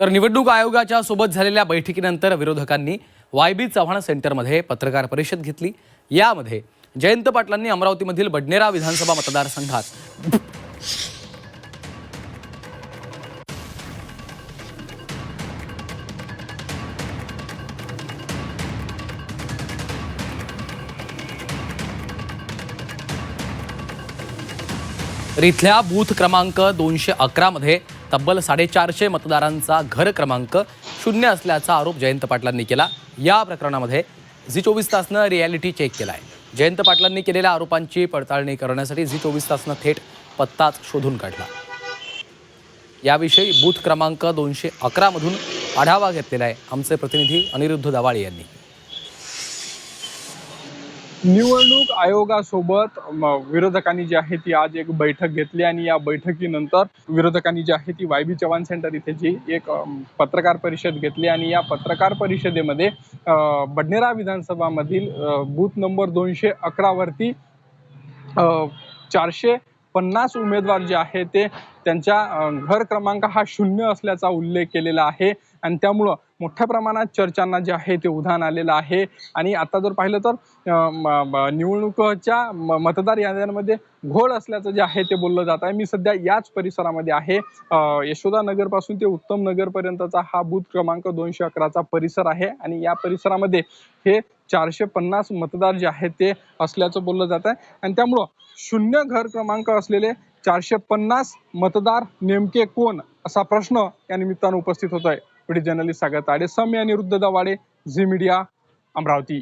तर निवडणूक आयोगाच्या सोबत झालेल्या बैठकीनंतर विरोधकांनी वाय बी चव्हाण सेंटरमध्ये पत्रकार परिषद घेतली. यामध्ये जयंत पाटलांनी अमरावतीमधील बडनेरा विधानसभा मतदारसंघात तर इथल्या बूथ क्रमांक दोनशे अकरामध्ये तब्बल साडेचारशे मतदारांचा घर क्रमांक शून्य असल्याचा आरोप जयंत पाटलांनी केला. या प्रकरणामध्ये झी चोवीस तासनं रियालिटी चेक केला आहे जयंत पाटलांनी केलेल्या आरोपांची पडताळणी करण्यासाठी झी चोवीस तासनं थेट पत्ताच शोधून काढला. याविषयी बूथ क्रमांक दोनशे अकरामधून आढावा घेतलेला आहे आमचे प्रतिनिधी अनिरुद्ध दवाळे यांनी. निवडणूक आयोगासोबत विरोधकांनी जी आहे ती आज एक बैठक घेतली आणि या बैठकीनंतर विरोधकांनी जी आहे ती वाय बी चव्हाण सेंटर इथे जी एक पत्रकार परिषद घेतली आणि या पत्रकार परिषदेमध्ये बडनेरा विधानसभामधील बूथ नंबर दोनशे अकरावरती चारशे पन्नास उमेदवार जे आहे ते त्यांच्या घर क्रमांक हा शून्य असल्याचा उल्लेख केलेला आहे. आणि त्यामुळं मोठ्या प्रमाणात चर्चांना जे आहे ते उधाण आलेलं आहे. आणि आता जर पाहिलं तर निवडणुकीच्या मतदार याद्यांमध्ये घोळ असल्याचं जे आहे ते बोललं जात आहे. मी सध्या याच परिसरामध्ये आहे. यशोदा नगरपासून ते उत्तम नगरपर्यंतचा हा बूथ क्रमांक दोनशे अकराचा परिसर आहे. आणि या परिसरामध्ये हे चारशे पन्नास मतदार जे आहेत ते असल्याचं बोललं जात आहे. आणि त्यामुळं शून्य घर क्रमांक असलेले चारशे पन्नास मतदार नेमके कोण? असा प्रश्न या निमित्तानं उपस्थित होत आहे. व्हिडिओ जर्नलिस्ट सागर ताडे सम आणि रुद्ध दवाडे झी मीडिया अमरावती.